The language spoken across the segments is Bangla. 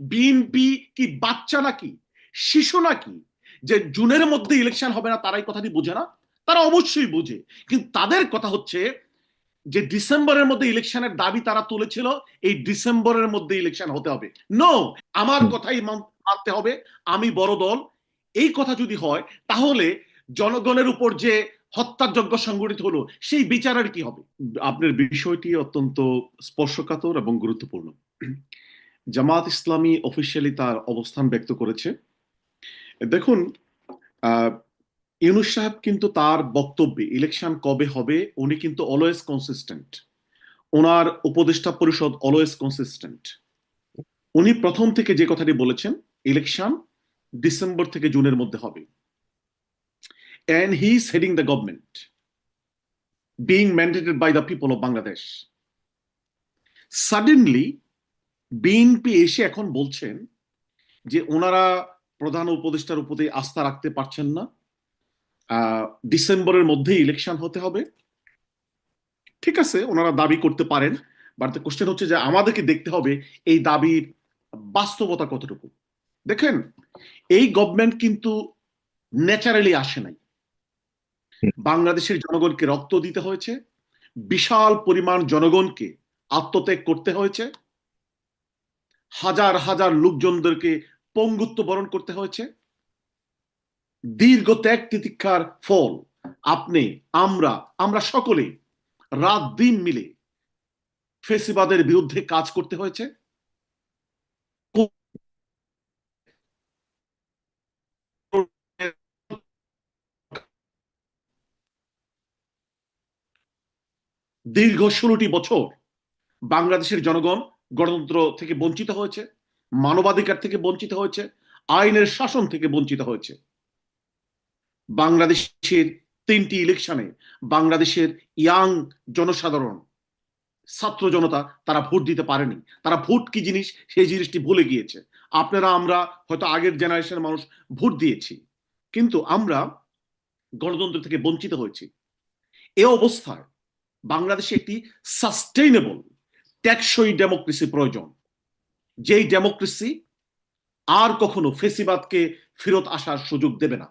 বিএনপি কি বাচ্চা নাকি? শিশু নাকি? যে জুনের মধ্যে ইলেকশন হবে না তারাই কথাটি বোঝে না? তারা অবশ্যই বোঝে। কিন্তু তাদের কথা হচ্ছে যে ডিসেম্বরের মধ্যে ইলেকশনের দাবি তারা তুলেছিল এই ডিসেম্বরের মধ্যে ইলেকশন হতে হবে। নো আমার কথাই মান- মানতে হবে আমি বড় দল। এই কথা যদি হয় তাহলে জনগণের উপর যে হত্যাযজ্ঞ সংগঠিত হলো সেই বিচারের কি হবে? আপনার বিষয়টি অত্যন্ত স্পর্শকাতর এবং গুরুত্বপূর্ণ। জামাত ইসলামী অফিসিয়ালি তার অবস্থান ব্যক্ত করেছে। দেখুন ইউনুস সাহেব কিন্তু তার বক্তব্যে ইলেকশন কবে হবে উনি কিন্তু অলওয়েজ কনসিস্টেন্ট ওনার উপদেষ্টা পরিষদ অলওয়েজ কনসিস্টেন্ট উনি প্রথম থেকে যে কথাটি বলেছেন ইলেকশন ডিসেম্বর থেকে জুনের মধ্যে হবে। And he is heading the government being mandated by the people of Bangladesh. Suddenly, BNP এসে এখন বলছেন যে ওনারা প্রধান উপদেষ্টার উপরে আস্থা রাখতে পারছেন না। ডিসেম্বরের মধ্যে ইলেকশন হতে হবে। ঠিক আছে, ওনারা দাবি করতে পারেন বাট কোশ্চেন হচ্ছে যে আমাদেরকে দেখতে হবে এই দাবির বাস্তবতা কতটুকু। দেখেন, এই গভর্নমেন্ট কিন্তু ন্যাচারালি আসে নাই। বাংলাদেশের জনগণকে রক্ত দিতে হয়েছে, বিশাল পরিমাণ জনগণকে আত্মত্যাগ করতে হয়েছে হাজার হাজার লোকজনদেরকে পঙ্গুত্ব বরণ করতে হয়েছে। দীর্ঘ ত্যাগ তিতিক্ষার ফল আপনি, আমরা আমরা সকলে রাত দিন মিলে ফেসিবাদের বিরুদ্ধে কাজ করতে হয়েছে। দীর্ঘ ষোলোটি বছর বাংলাদেশের জনগণ গণতন্ত্র থেকে বঞ্চিত হয়েছে, মানবাধিকার থেকে বঞ্চিত হয়েছে, আইনের শাসন থেকে বঞ্চিত হয়েছে। বাংলাদেশের তিনটি ইলেকশনে বাংলাদেশের ইয়াং জনসাধারণ, ছাত্র জনতা তারা ভোট দিতে পারেনি। তারা ভোট কি জিনিস? সেই জিনিসটি ভুলে গিয়েছে। আপনারা, আমরা হয়তো আগের জেনারেশনের মানুষ ভোট দিয়েছি, কিন্তু আমরা গণতন্ত্র থেকে বঞ্চিত হয়েছি। এ অবস্থায় বাংলাদেশে একটি সাস্টেইনেবল টেকসই ডেমোক্রেসি প্রয়োজন। যেই ডেমোক্রেসি আর কখনো ফেসিবাদকে ফেরত আসার সুযোগ দেবে না।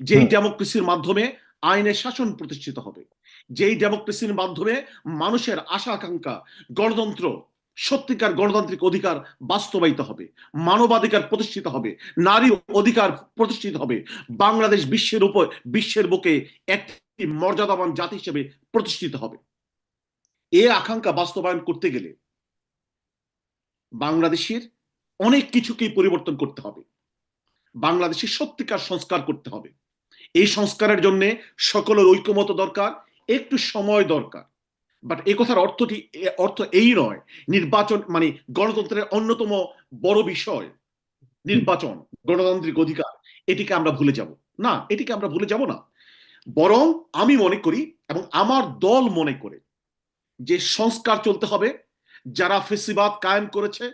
যেই ডেমোক্রেসির মাধ্যমে আইনের শাসন প্রতিষ্ঠিত হবে যেই ডেমোক্রেসির মাধ্যমে মানুষের আশা আকাঙ্ক্ষা গণতন্ত্র সত্যিকার গণতান্ত্রিক অধিকার বাস্তবায়িত হবে মানবাধিকার প্রতিষ্ঠিত হবে নারী অধিকার প্রতিষ্ঠিত হবে বাংলাদেশ বিশ্বের উপর বিশ্বের বুকে একটি মর্যাদাবান জাতি হিসেবে প্রতিষ্ঠিত হবে। এ আকাঙ্ক্ষা বাস্তবায়ন করতে গেলে বাংলাদেশের অনেক কিছুকেই পরিবর্তন করতে হবে। বাংলাদেশের সত্যিকার সংস্কার করতে হবে। এই সংস্কারের জন্য সকলের ঐক্যমত দরকার, একটু সময় দরকার। বাট এই কথার অর্থটি অর্থ এই নয়, নির্বাচন মানে গণতন্ত্রের অন্যতম বড় বিষয়। নির্বাচন, গণতান্ত্রিক অধিকার, এটিকে আমরা ভুলে যাব। না, এটিকে আমরা ভুলে যাব না। বরং আমি মনে করি এবং আমার দল মনে করে যে সংস্কার চলতে হবে, যারা ফেসিবাদ কায়েম করেছে,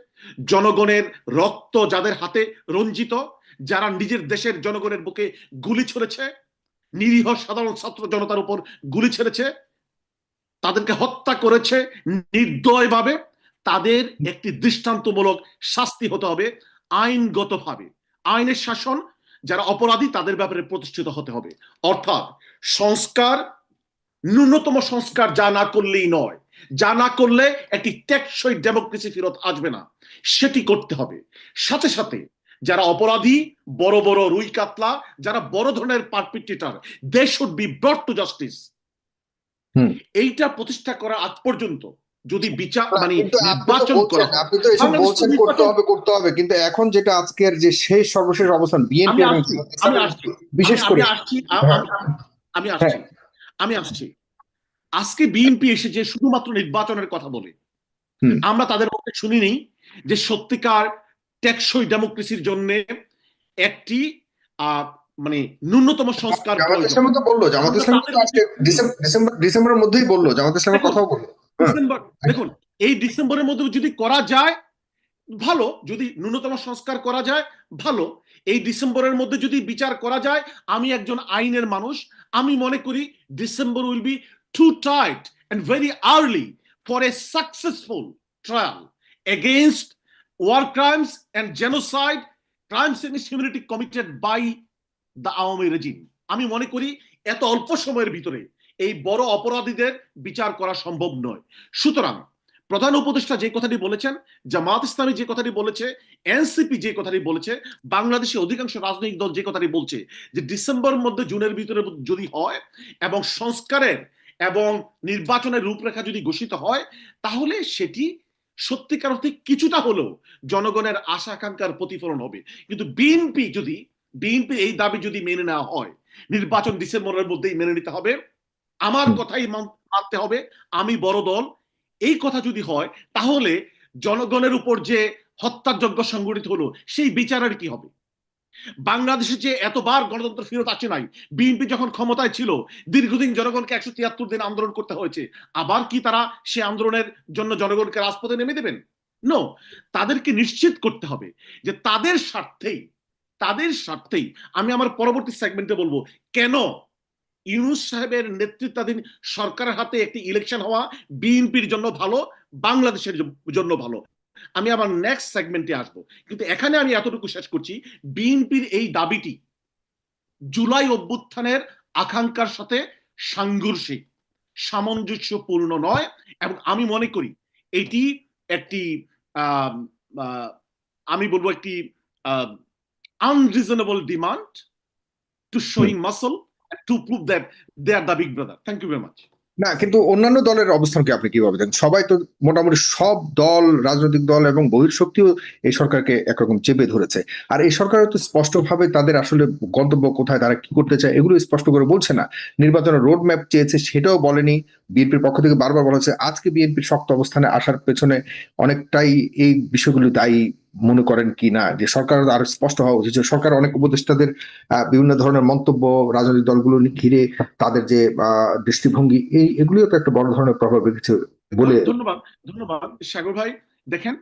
জনগণের রক্ত যাদের হাতে রঞ্জিত, যারা নিজের দেশের জনগণের বুকে গুলি ছড়েছে, নিরীহ সাধারণ ছাত্র জনতার উপর গুলি ছেড়েছে, তাদেরকে হত্যা করেছে নির্দয়ভাবে, তাদের একটি দৃষ্টান্তমূলক শাস্তি হতে হবে আইনগতভাবে। আইনের শাসন, যারা অপরাধী, তাদের ব্যাপারে প্রতিষ্ঠিত হতে হবে। অর্থাৎ সংস্কার ন্যূনতম সংস্কার যা না করলেই নয়। যা না করলে একটি টেকসই ডেমোক্রেসি ফেরত আসবে না। সেটি করতে হবে। সাথে সাথে যারা অপরাধী বড় বড় রুই কাতলা যারা বড় ধরনের perpetrator they should be brought to justice hmm. এইটা প্রতিষ্ঠা করা আজ পর্যন্ত যদি বিচার মানে নির্বাচন করা আপনি তো এসব বলছেন করতে হবে করতে হবে। কিন্তু এখন যেটা আজকের যে শেষ সর্বশেষ অবস্থান বিএনপি বিশেষ করে আমি আসছি। হ্যাঁ। আমি- আমি আসছি। আমি আসছি। আজকে বিএনপি এসে যে শুধুমাত্র নির্বাচনের কথা বলে। আমরা তাদের মধ্যে শুনিনি যে সত্যিকার টেকসই ডেমোক্রেসির জন্য একটি আহ, মানে ন্যূনতম সংস্কার তো বলল জামাত ইসলাম তো আজকে ডিসেম্বর ডিসেম্বর ডিসেম্বরের মধ্যেই বলল জামাত ইসলামের কথাও বলল। ডিসেম্বর দেখুন এই ডিসেম্বরের মধ্যে যদি করা যায় ভালো। যদি ন্যূনতম সংস্কার করা যায় ভালো। এই ডিসেম্বরের মধ্যে যদি বিচার করা যায়, আমি একজন আইনের মানুষ, আমি মনে করি December will be too tight and very early for a successful trial against war crimes and genocide crimes against humanity committed by the Awami regime. আমি মনে করি এত অল্প সময়ের ভিতরে এই বড় অপরাধীদের বিচার করা সম্ভব নয়। সুতরাং প্রধান উপদেষ্টা যে কথাটি বলেছেন জামাত ইসলামী যে কথাটি বলেছে এনসিপি যে কথাটি বলেছে বাংলাদেশে অধিকাংশ রাজনৈতিক দল যে কথাটি বলছে যে ডিসেম্বর মধ্যে জুনের ভিতরে যদি হয় এবং সংস্কারের এবং নির্বাচনের রূপরেখা যদি ঘোষিত হয় তাহলে সেটি সত্যিকার অর্থে কিছুটা হলেও জনগণের আশা আকাঙ্ক্ষার প্রতিফলন হবে। কিন্তু বিএনপি যদি বিএনপি এই দাবি যদি মেনে নেওয়া হয় নির্বাচন ডিসেম্বরের মধ্যেই মেনে নিতে হবে। আমার কথাই মানতে হবে আমি বড় দল এই কথা যদি হয়, তাহলে জনগণের উপর যে হত্যাযজ্ঞ সংগঠিত হলো, সেই বিচারের কি হবে? বাংলাদেশে যে এতবার গণতন্ত্র ফেরত আসে নাই, বিএনপি যখন ক্ষমতায় ছিল, দীর্ঘদিন জনগণকে একশো তিয়াত্তর দিন আন্দোলন করতে হয়েছে, আবার কি তারা সে আন্দোলনের জন্য জনগণকে রাজপথে নেমে দেবেন? নো তাদেরকে নিশ্চিত করতে হবে যে তাদের স্বার্থেই তাদের স্বার্থেই আমি আমার পরবর্তী সেগমেন্টে বলব, কেন ইউনুস সাহেবের নেতৃত্বাধীন সরকারের হাতে একটি ইলেকশন হওয়া বিএনপির জন্য ভালো বাংলাদেশের জন্য ভালো। আমি আমার নেক্সট সেগমেন্টে আসব। কিন্তু এখানে আমি এতটুকু শেষ করছি বিএনপির এই দাবিটি জুলাই অভ্যুত্থানের আকাঙ্ক্ষার সাথে সাংঘর্ষিক সামঞ্জস্যপূর্ণ নয় এবং আমি মনে করি এটি একটি আমি বলব একটি unreasonable demand to showing muscle to prove that they are the big brother thank you very much না, কিন্তু অন্যান্য দলের অবস্থানকে আপনি কীভাবে দেখেন? সবাই তো মোটামুটি সব দল, রাজনৈতিক দল এবং বহির্শক্তিও এই সরকারকে একরকম চেপে ধরেছে। আর এই সরকারও তো স্পষ্টভাবে তাদের আসলে গন্তব্য কোথায়, তারা কি করতে চায়, এগুলো স্পষ্ট করে বলছে না। নির্বাচনের রোড ম্যাপ চেয়েছে, সেটাও বলেনি। বিএনপির পক্ষ থেকে বারবার বলা হচ্ছে, আজকে বিএনপির শক্ত অবস্থানে আসার পেছনে অনেকটাই এই বিষয়গুলো দায়ী। মনে করেন কি না, যে সরকার আরও স্পষ্ট হওয়া উচিত সরকার অনেক উপদেষ্টাদের বিভিন্ন ধরনের মন্তব্য রাজনৈতিক দলগুলো ঘিরে তাদের যে দৃষ্টিভঙ্গি, এই, এগুলিও তো একটা বড় ধরনের প্রভাব রেখেছে বলে ধন্যবাদ ধন্যবাদ। সাগর ভাই, দেখেন,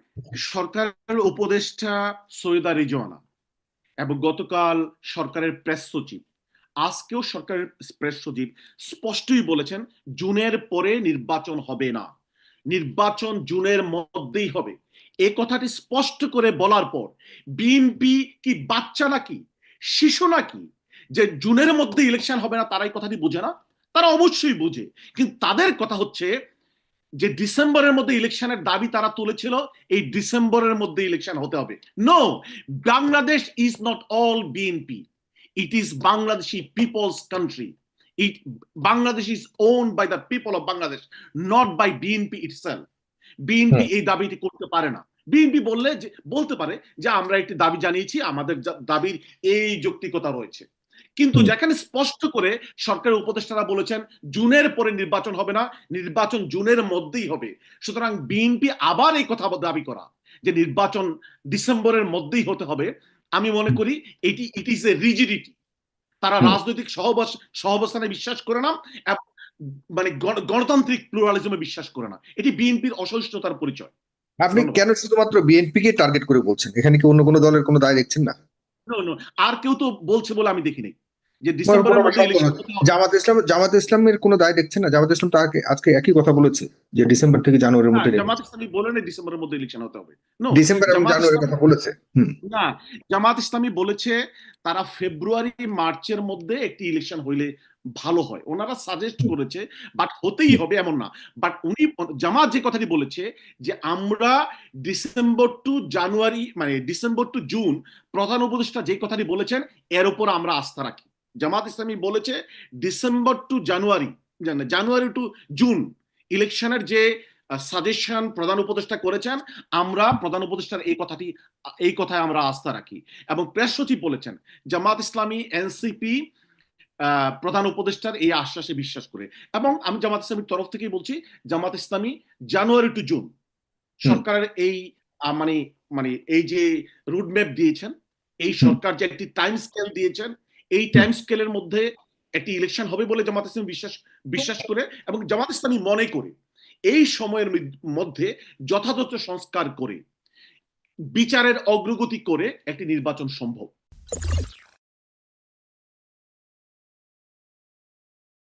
সরকারের উপদেষ্টা সৈয়দা রিজওয়ানা এবং গতকাল সরকারের প্রেস সচিব, আজকেও সরকারের প্রেস সচিব স্পষ্টই বলেছেন, জুনের পরে নির্বাচন হবে না। নির্বাচন জুনের মধ্যেই হবে। এ কথাটি স্পষ্ট করে বলার পর, বিএনপি কি বাচ্চা নাকি, শিশু নাকি, যে জুনের মধ্যে ইলেকশন হবে না তারাই কথাটি বোঝে না? তারা অবশ্যই বোঝে। কিন্তু তাদের কথা হচ্ছে যে ডিসেম্বরের মধ্যে ইলেকশনের দাবি তারা তুলেছিল, এই ডিসেম্বরের মধ্যে ইলেকশন হতে হবে। No Bangladesh is not all BNP it is Bangladeshi peoples country it Bangladesh is own by the people of Bangladesh not by BNP itself BNP এই দাবিটি করতে পারে না। বিএনপি বললে বলতে পারে যে আমরা একটি দাবি জানিয়েছি আমাদের দাবির এই যৌক্তিকতা রয়েছে। কিন্তু যেখানে স্পষ্ট করে সরকারের উপদেষ্টারা বলেছেন জুনের পরে নির্বাচন হবে না নির্বাচন জুনের মধ্যেই হবে। সুতরাং বিএনপি আবার এই কথা দাবি করা যে নির্বাচন ডিসেম্বরের মধ্যেই হতে হবে। আমি মনে করি এটি ইট ইজ এ রিজিডিটি তারা রাজনৈতিক সহবাস সহবস্থানে বিশ্বাস করে না এবং মানে গণ- গণতান্ত্রিক প্লুরালিজমে বিশ্বাস করে না। এটি বিএনপির অসহিষ্ণুতার পরিচয়। আপনি কেন শুধুমাত্র বিএনপি কে টার্গেট করে বলছেন? এখানে কি অন্য কোনো দলের কোনো দায় দেখছেন না আর কেউ তো বলছে বলে আমি দেখিনি। যে ডিসেম্বরের মধ্যে। জামাত ইসলাম জামাত ইসলামের কোনো দায় দেখছেন না? জামাত ইসলাম তাকে আজকে একই কথা বলেছে যে ডিসেম্বর থেকে জানুয়ারির মধ্যে জামাত ইসলামী বলেন ডিসেম্বরের মধ্যে ইলেকশন হতে হবে। ডিসেম্বর এবং জানুয়ারির কথা বলেছে। না জামাত ইসলামী বলেছে তারা ফেব্রুয়ারি মার্চের মধ্যে একটি ইলেকশন হইলে ভালো হয়। ওনারা সাজেস্ট করেছে বাট হতেই হবে এমন না। বাট উনি জামাত যে কথাটি বলেছে যে আমরা ডিসেম্বর টু জানুয়ারি মানে ডিসেম্বর টু জুন প্রধান উপদেষ্টা যে কথাটি বলেছেন এর উপর আমরা আস্থা রাখি। জামাত ইসলামী বলেছে December to January January to June ইলেকশনের যে সাজেশন প্রধান উপদেষ্টা করেছেন আমরা প্রধান উপদেষ্টার এই কথাটি এই কথায় আমরা আস্থা রাখি। এবং প্রেস সচিব বলেছেন জামাত ইসলামী এনসিপি প্রধান উপদেষ্টার এই আশ্বাসে বিশ্বাস করে। এবং আমি জামাত ইসলামীর তরফ থেকেই বলছি জামাত ইসলামী জানুয়ারি টু জুন সরকারের এই মানে মানে এই যে রুটম্যাপ দিয়েছেন এই সরকার যে একটি টাইম স্কেল দিয়েছেন এই টাইম স্কেলের মধ্যে একটি ইলেকশন হবে বলে জামাত ইসলাম বিশ্বাস বিশ্বাস করে এবং জামাত ইসলামী মনে করে এই সময়ের মধ্য- যথাযথ সংস্কার করে, বিচারের অগ্রগতি করে একটি নির্বাচন সম্ভব।